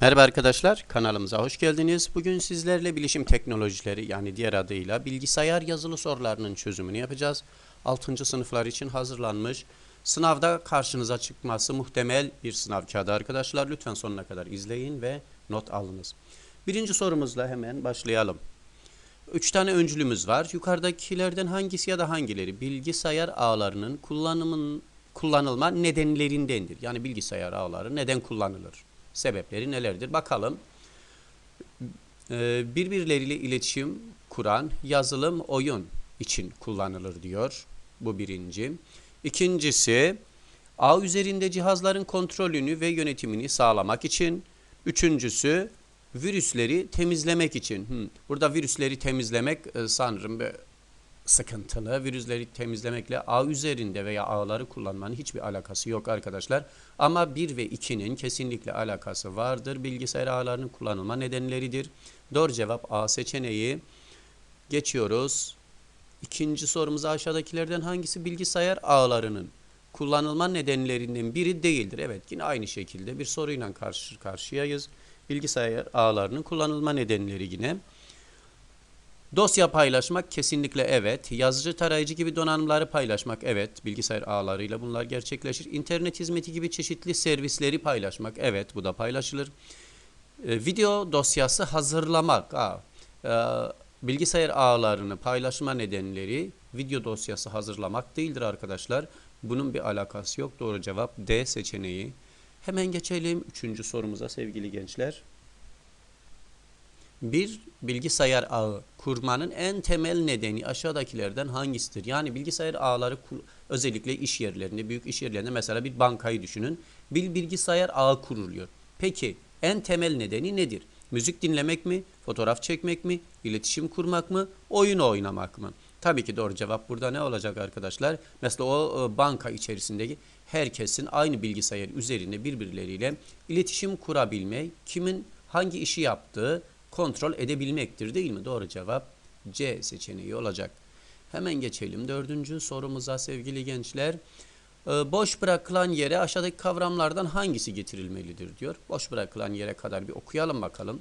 Merhaba arkadaşlar, kanalımıza hoş geldiniz. Bugün sizlerle bilişim teknolojileri yani diğer adıyla bilgisayar yazılı sorularının çözümünü yapacağız. 6. sınıflar için hazırlanmış. Sınavda karşınıza çıkması muhtemel bir sınav kağıdı arkadaşlar. Lütfen sonuna kadar izleyin ve not alınız. Birinci sorumuzla hemen başlayalım. Üç tane öncülümüz var. Yukarıdakilerden hangisi ya da hangileri bilgisayar ağlarının kullanımın kullanılma nedenlerindendir? Yani bilgisayar ağları neden kullanılır? Sebepleri nelerdir? Bakalım. Ee, birbirleriyle iletişim kuran yazılım oyun için kullanılır diyor. Bu birinci. İkincisi ağ üzerinde cihazların kontrolünü ve yönetimini sağlamak için. Üçüncüsü virüsleri temizlemek için. Burada virüsleri temizlemek e, sanırım sıkıntılı. Virüsleri temizlemekle ağ üzerinde veya ağları kullanmanın hiçbir alakası yok arkadaşlar. Ama 1 ve 2'nin kesinlikle alakası vardır. Bilgisayar ağlarının kullanılma nedenleridir. Doğru cevap A seçeneği. Geçiyoruz. İkinci sorumuza aşağıdakilerden hangisi bilgisayar ağlarının kullanılma nedenlerinden biri değildir? Evet yine aynı şekilde bir soruyla karşı karşıyayız. Bilgisayar ağlarının kullanılma nedenleri yine. Dosya paylaşmak kesinlikle evet. Yazıcı tarayıcı gibi donanımları paylaşmak evet. Bilgisayar ağlarıyla bunlar gerçekleşir. İnternet hizmeti gibi çeşitli servisleri paylaşmak evet bu da paylaşılır. E, video dosyası hazırlamak. Aa, e, bilgisayar ağlarını paylaşma nedenleri video dosyası hazırlamak değildir arkadaşlar. Bunun bir alakası yok. Doğru cevap D seçeneği. Hemen geçelim üçüncü sorumuza sevgili gençler. Bir bilgisayar ağı kurmanın en temel nedeni aşağıdakilerden hangisidir? Yani bilgisayar ağları özellikle iş yerlerinde, büyük iş yerlerinde mesela bir bankayı düşünün. Bir bilgisayar ağı kuruluyor. Peki en temel nedeni nedir? Müzik dinlemek mi, fotoğraf çekmek mi, iletişim kurmak mı, oyun oynamak mı? Tabii ki doğru cevap burada ne olacak arkadaşlar? Mesela o banka içerisindeki herkesin aynı bilgisayar üzerinde birbirleriyle iletişim kurabilmek, kimin hangi işi yaptığı kontrol edebilmektir değil mi? Doğru cevap C seçeneği olacak. Hemen geçelim dördüncü sorumuza sevgili gençler. Ee, boş bırakılan yere aşağıdaki kavramlardan hangisi getirilmelidir diyor. Boş bırakılan yere kadar bir okuyalım bakalım.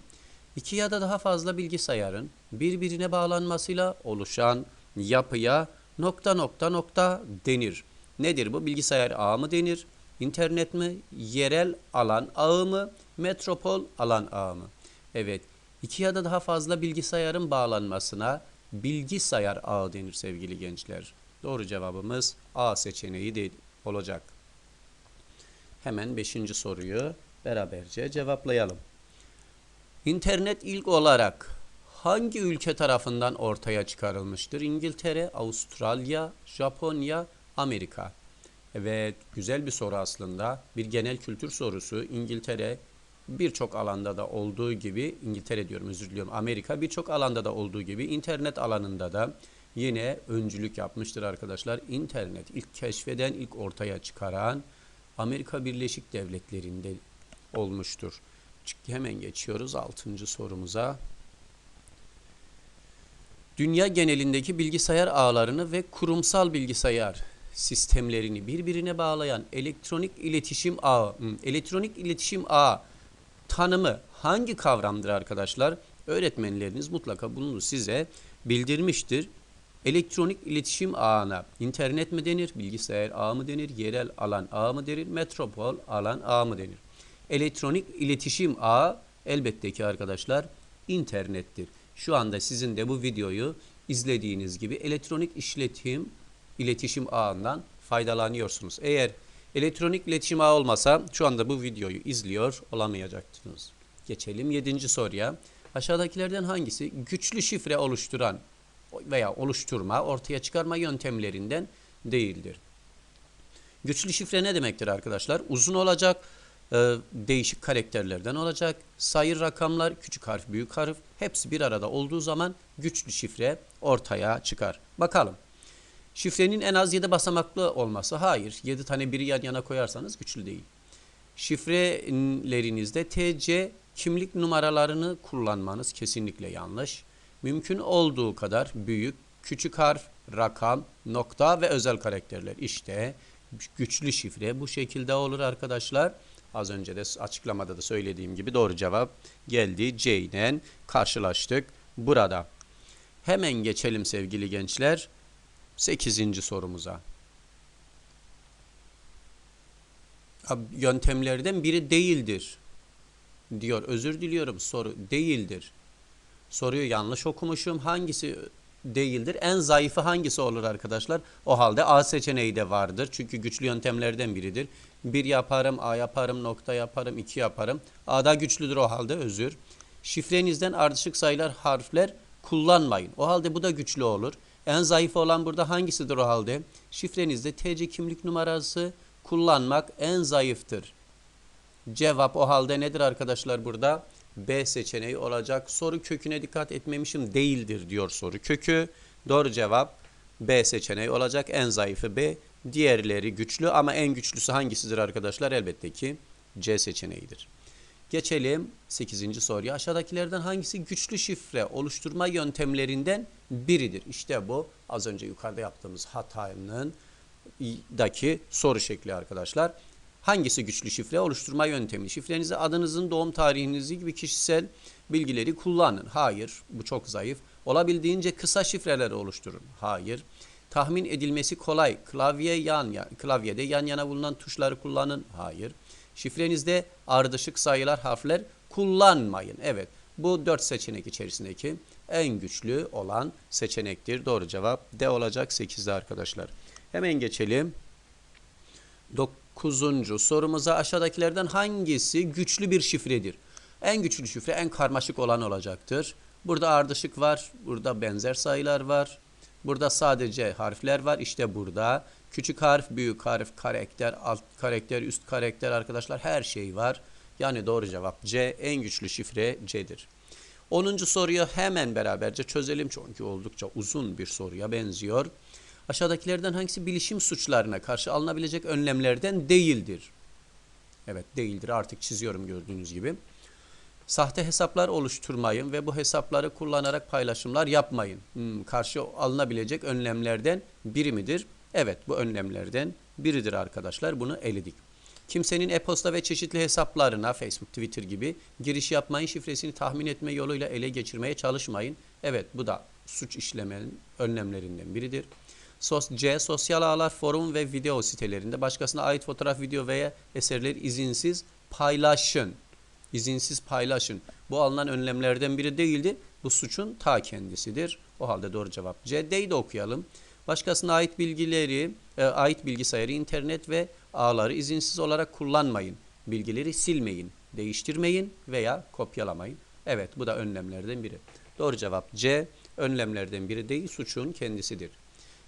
İki ya da daha fazla bilgisayarın birbirine bağlanmasıyla oluşan yapıya nokta nokta nokta denir. Nedir bu? Bilgisayar ağı mı denir? İnternet mi? Yerel alan ağı mı? Metropol alan ağı mı? Evet. İki ya da daha fazla bilgisayarın bağlanmasına bilgisayar ağı denir sevgili gençler. Doğru cevabımız A seçeneği de olacak. Hemen beşinci soruyu beraberce cevaplayalım. İnternet ilk olarak hangi ülke tarafından ortaya çıkarılmıştır? İngiltere, Avustralya, Japonya, Amerika. Evet, güzel bir soru aslında. Bir genel kültür sorusu. İngiltere birçok alanda da olduğu gibi, İngiltere diyorum özür diliyorum, Amerika birçok alanda da olduğu gibi internet alanında da yine öncülük yapmıştır arkadaşlar. İnternet ilk keşfeden, ilk ortaya çıkaran Amerika Birleşik Devletleri'nde olmuştur. Çünkü hemen geçiyoruz 6. sorumuza. Dünya genelindeki bilgisayar ağlarını ve kurumsal bilgisayar sistemlerini birbirine bağlayan elektronik iletişim ağı, hmm, elektronik iletişim ağı tanımı hangi kavramdır arkadaşlar? Öğretmenleriniz mutlaka bunu size bildirmiştir. Elektronik iletişim ağına internet mi denir, bilgisayar ağı mı denir, yerel alan ağı mı denir, metropol alan ağı mı denir? Elektronik iletişim ağı elbette ki arkadaşlar internettir. Şu anda sizin de bu videoyu izlediğiniz gibi elektronik işletim iletişim ağından faydalanıyorsunuz. Eğer elektronik iletişim ağı olmasa şu anda bu videoyu izliyor olamayacaktınız. Geçelim 7. soruya. Aşağıdakilerden hangisi güçlü şifre oluşturan veya oluşturma, ortaya çıkarma yöntemlerinden değildir? Güçlü şifre ne demektir arkadaşlar? Uzun olacak, e, değişik karakterlerden olacak. Sayı rakamlar, küçük harf, büyük harf hepsi bir arada olduğu zaman güçlü şifre ortaya çıkar. Bakalım. Şifrenin en az 7 basamaklı olması hayır. 7 tane biri yan yana koyarsanız güçlü değil. Şifrelerinizde TC kimlik numaralarını kullanmanız kesinlikle yanlış. Mümkün olduğu kadar büyük, küçük harf, rakam, nokta ve özel karakterler. İşte güçlü şifre bu şekilde olur arkadaşlar. Az önce de açıklamada da söylediğim gibi doğru cevap geldi. C ile karşılaştık burada. Hemen geçelim sevgili gençler 8. sorumuza. Yöntemlerden biri değildir diyor. Özür diliyorum soru değildir. Soruyu yanlış okumuşum. Hangisi değildir? En zayıfı hangisi olur arkadaşlar? O halde A seçeneği de vardır. Çünkü güçlü yöntemlerden biridir. 1 yaparım, A yaparım, nokta yaparım, 2 yaparım. A da güçlüdür o halde özür. Şifrenizden ardışık sayılar, harfler kullanmayın. O halde bu da güçlü olur. En zayıf olan burada hangisidir o halde? Şifrenizde TC kimlik numarası kullanmak en zayıftır. Cevap o halde nedir arkadaşlar burada? B seçeneği olacak. Soru köküne dikkat etmemişim değildir diyor soru kökü. Doğru cevap B seçeneği olacak. En zayıfı B. Diğerleri güçlü ama en güçlüsü hangisidir arkadaşlar? Elbette ki C seçeneğidir. Geçelim 8. soruya. Aşağıdakilerden hangisi güçlü şifre oluşturma yöntemlerinden biridir? İşte bu az önce yukarıda yaptığımız hatanın daki soru şekli arkadaşlar. Hangisi güçlü şifre oluşturma yöntemi? Şifrenizi adınızın doğum tarihinizi gibi kişisel bilgileri kullanın. Hayır, bu çok zayıf. Olabildiğince kısa şifreler oluşturun. Hayır. Tahmin edilmesi kolay. Klavye yan ya klavyede yan yana bulunan tuşları kullanın. Hayır. Şifrenizde ardışık sayılar, harfler kullanmayın. Evet. Bu dört seçenek içerisindeki en güçlü olan seçenektir. Doğru cevap D olacak 8'de arkadaşlar. Hemen geçelim. 9. sorumuza aşağıdakilerden hangisi güçlü bir şifredir? En güçlü şifre en karmaşık olan olacaktır. Burada ardışık var, burada benzer sayılar var. Burada sadece harfler var. İşte burada küçük harf, büyük harf, karakter, alt karakter, üst karakter arkadaşlar her şey var. Yani doğru cevap C. En güçlü şifre C'dir. 10. soruyu hemen beraberce çözelim çünkü oldukça uzun bir soruya benziyor. Aşağıdakilerden hangisi bilişim suçlarına karşı alınabilecek önlemlerden değildir? Evet değildir artık çiziyorum gördüğünüz gibi. Sahte hesaplar oluşturmayın ve bu hesapları kullanarak paylaşımlar yapmayın. Hmm, karşı alınabilecek önlemlerden biri midir? Evet bu önlemlerden biridir arkadaşlar. Bunu eledik. Kimsenin e-posta ve çeşitli hesaplarına Facebook, Twitter gibi giriş yapmayın, şifresini tahmin etme yoluyla ele geçirmeye çalışmayın. Evet bu da suç işlemenin önlemlerinden biridir. Sos C. Sosyal ağlar, forum ve video sitelerinde başkasına ait fotoğraf, video veya eserleri izinsiz paylaşın. İzinsiz paylaşın. Bu alınan önlemlerden biri değildir. Bu suçun ta kendisidir. O halde doğru cevap C. D'yi de okuyalım. Başkasına ait bilgileri, e, ait bilgisayarı, internet ve ağları izinsiz olarak kullanmayın. Bilgileri silmeyin, değiştirmeyin veya kopyalamayın. Evet bu da önlemlerden biri. Doğru cevap C. Önlemlerden biri değil, suçun kendisidir.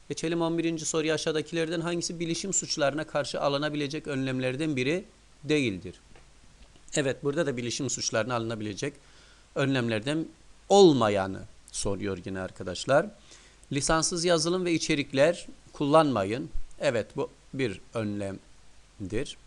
Geçelim 11. soruya aşağıdakilerden hangisi bilişim suçlarına karşı alınabilecek önlemlerden biri değildir? Evet burada da bilişim suçlarına alınabilecek önlemlerden olmayanı soruyor yine arkadaşlar. Lisanssız yazılım ve içerikler kullanmayın. Evet bu bir önlemdir.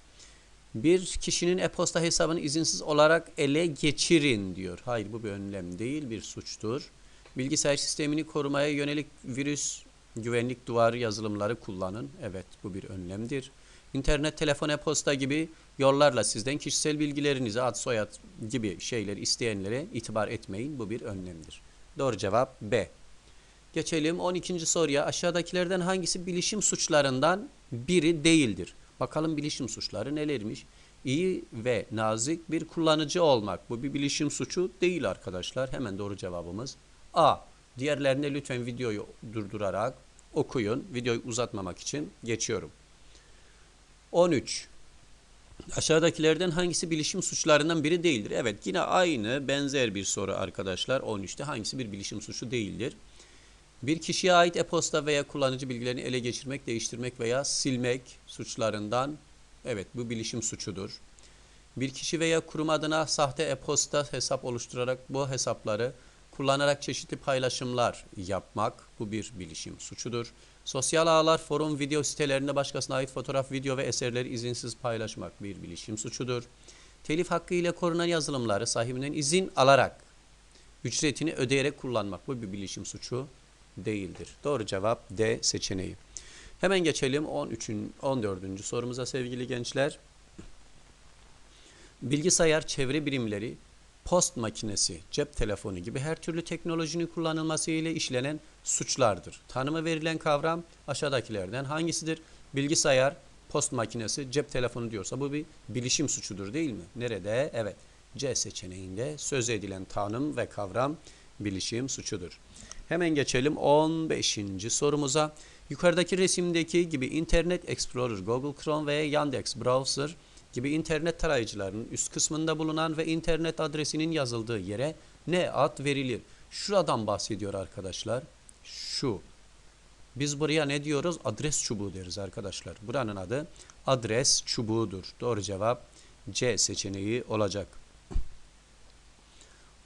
Bir kişinin e-posta hesabını izinsiz olarak ele geçirin diyor. Hayır bu bir önlem değil bir suçtur. Bilgisayar sistemini korumaya yönelik virüs güvenlik duvarı yazılımları kullanın. Evet bu bir önlemdir. İnternet, telefon, e-posta gibi yollarla sizden kişisel bilgilerinizi, ad, soyad gibi şeyleri isteyenlere itibar etmeyin. Bu bir önlemdir. Doğru cevap B. Geçelim 12. soruya. Aşağıdakilerden hangisi bilişim suçlarından biri değildir? Bakalım bilişim suçları nelermiş? İyi ve nazik bir kullanıcı olmak. Bu bir bilişim suçu değil arkadaşlar. Hemen doğru cevabımız A. Diğerlerine lütfen videoyu durdurarak okuyun. Videoyu uzatmamak için geçiyorum. 13. Aşağıdakilerden hangisi bilişim suçlarından biri değildir? Evet yine aynı benzer bir soru arkadaşlar. 13'te hangisi bir bilişim suçu değildir? Bir kişiye ait e-posta veya kullanıcı bilgilerini ele geçirmek, değiştirmek veya silmek suçlarından evet bu bilişim suçudur. Bir kişi veya kurum adına sahte e-posta hesap oluşturarak bu hesapları kullanarak çeşitli paylaşımlar yapmak bu bir bilişim suçudur. Sosyal ağlar, forum, video sitelerinde başkasına ait fotoğraf, video ve eserleri izinsiz paylaşmak bir bilişim suçudur. Telif hakkı ile korunan yazılımları sahibinden izin alarak ücretini ödeyerek kullanmak bu bir bilişim suçu değildir. Doğru cevap D seçeneği. Hemen geçelim 13'ün 14. sorumuza sevgili gençler. Bilgisayar, çevre birimleri, post makinesi, cep telefonu gibi her türlü teknolojinin kullanılması ile işlenen suçlardır. Tanımı verilen kavram aşağıdakilerden hangisidir? Bilgisayar, post makinesi, cep telefonu diyorsa bu bir bilişim suçudur değil mi? Nerede? Evet. C seçeneğinde söz edilen tanım ve kavram bilişim suçudur. Hemen geçelim 15. sorumuza. Yukarıdaki resimdeki gibi Internet Explorer, Google Chrome ve Yandex Browser gibi internet tarayıcılarının üst kısmında bulunan ve internet adresinin yazıldığı yere ne ad verilir? Şuradan bahsediyor arkadaşlar. Şu. Biz buraya ne diyoruz? Adres çubuğu deriz arkadaşlar. Buranın adı adres çubuğudur. Doğru cevap C seçeneği olacak.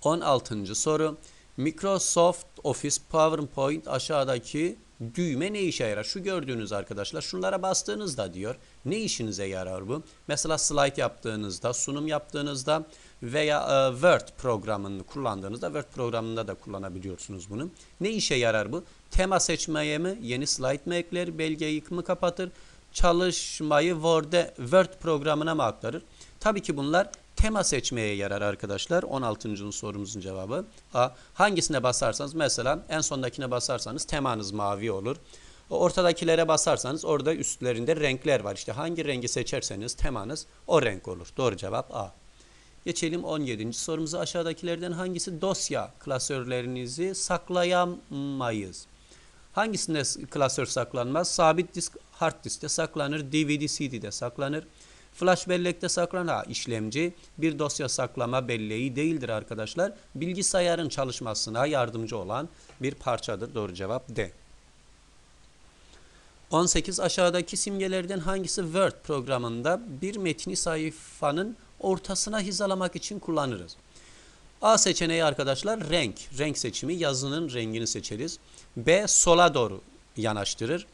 16. soru. Microsoft Office PowerPoint aşağıdaki düğme ne işe yarar? Şu gördüğünüz arkadaşlar şunlara bastığınızda diyor ne işinize yarar bu? Mesela slide yaptığınızda, sunum yaptığınızda veya e, Word programını kullandığınızda Word programında da kullanabiliyorsunuz bunu. Ne işe yarar bu? Tema seçmeye mi? Yeni slide mi ekler? Belgeyi mi kapatır? Çalışmayı Word'e, Word programına mı aktarır? Tabii ki bunlar tema seçmeye yarar arkadaşlar. 16. sorumuzun cevabı. A. Hangisine basarsanız mesela en sondakine basarsanız temanız mavi olur. Ortadakilere basarsanız orada üstlerinde renkler var. İşte hangi rengi seçerseniz temanız o renk olur. Doğru cevap A. Geçelim 17. sorumuza aşağıdakilerden hangisi dosya klasörlerinizi saklayamayız? Hangisinde klasör saklanmaz? Sabit disk hard diskte saklanır, DVD CD'de saklanır. Flash bellekte saklanan işlemci bir dosya saklama belleği değildir arkadaşlar. Bilgisayarın çalışmasına yardımcı olan bir parçadır. Doğru cevap D. 18 aşağıdaki simgelerden hangisi Word programında bir metni sayfanın ortasına hizalamak için kullanırız? A seçeneği arkadaşlar renk. Renk seçimi yazının rengini seçeriz. B sola doğru yanaştırır.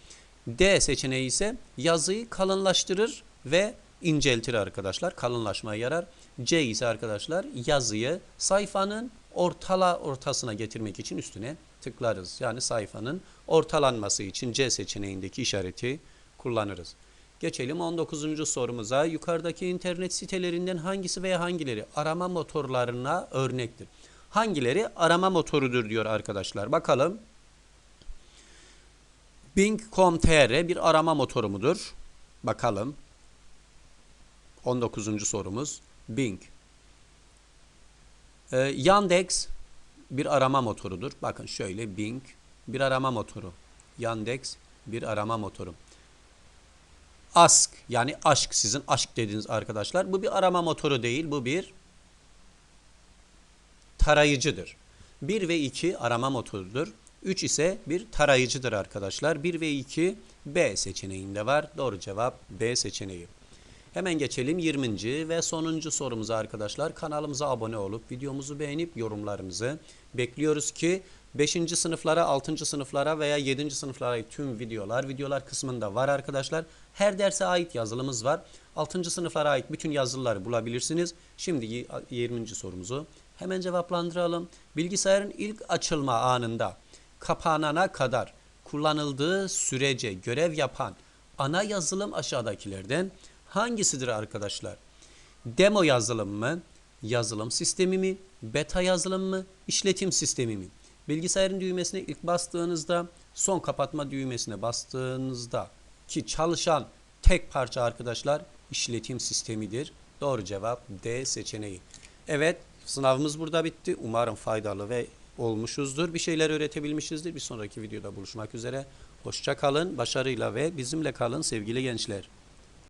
D seçeneği ise yazıyı kalınlaştırır ve inceltir arkadaşlar. Kalınlaşmaya yarar. C ise arkadaşlar yazıyı sayfanın ortala ortasına getirmek için üstüne tıklarız. Yani sayfanın ortalanması için C seçeneğindeki işareti kullanırız. Geçelim 19. sorumuza. Yukarıdaki internet sitelerinden hangisi veya hangileri arama motorlarına örnektir? Hangileri arama motorudur diyor arkadaşlar. Bakalım. Bing.com.tr bir arama motoru mudur? Bakalım. 19. sorumuz Bing. Ee, Yandex bir arama motorudur. Bakın şöyle Bing bir arama motoru. Yandex bir arama motoru. Ask yani aşk sizin aşk dediğiniz arkadaşlar. Bu bir arama motoru değil. Bu bir tarayıcıdır. 1 ve 2 arama motorudur. 3 ise bir tarayıcıdır arkadaşlar. 1 ve 2 B seçeneğinde var. Doğru cevap B seçeneği. Hemen geçelim 20. ve sonuncu sorumuza arkadaşlar. Kanalımıza abone olup videomuzu beğenip yorumlarınızı bekliyoruz ki 5. sınıflara, 6. sınıflara veya 7. sınıflara tüm videolar videolar kısmında var arkadaşlar. Her derse ait yazılımız var. 6. sınıflara ait bütün yazılıları bulabilirsiniz. Şimdi 20. sorumuzu hemen cevaplandıralım. Bilgisayarın ilk açılma anında kapanana kadar kullanıldığı sürece görev yapan ana yazılım aşağıdakilerden hangisidir arkadaşlar? Demo yazılım mı? Yazılım sistemi mi? Beta yazılım mı? İşletim sistemi mi? Bilgisayarın düğmesine ilk bastığınızda son kapatma düğmesine bastığınızda ki çalışan tek parça arkadaşlar işletim sistemidir. Doğru cevap D seçeneği. Evet sınavımız burada bitti. Umarım faydalı ve olmuşuzdur. Bir şeyler öğretebilmişizdir. Bir sonraki videoda buluşmak üzere. Hoşça kalın, başarıyla ve bizimle kalın sevgili gençler.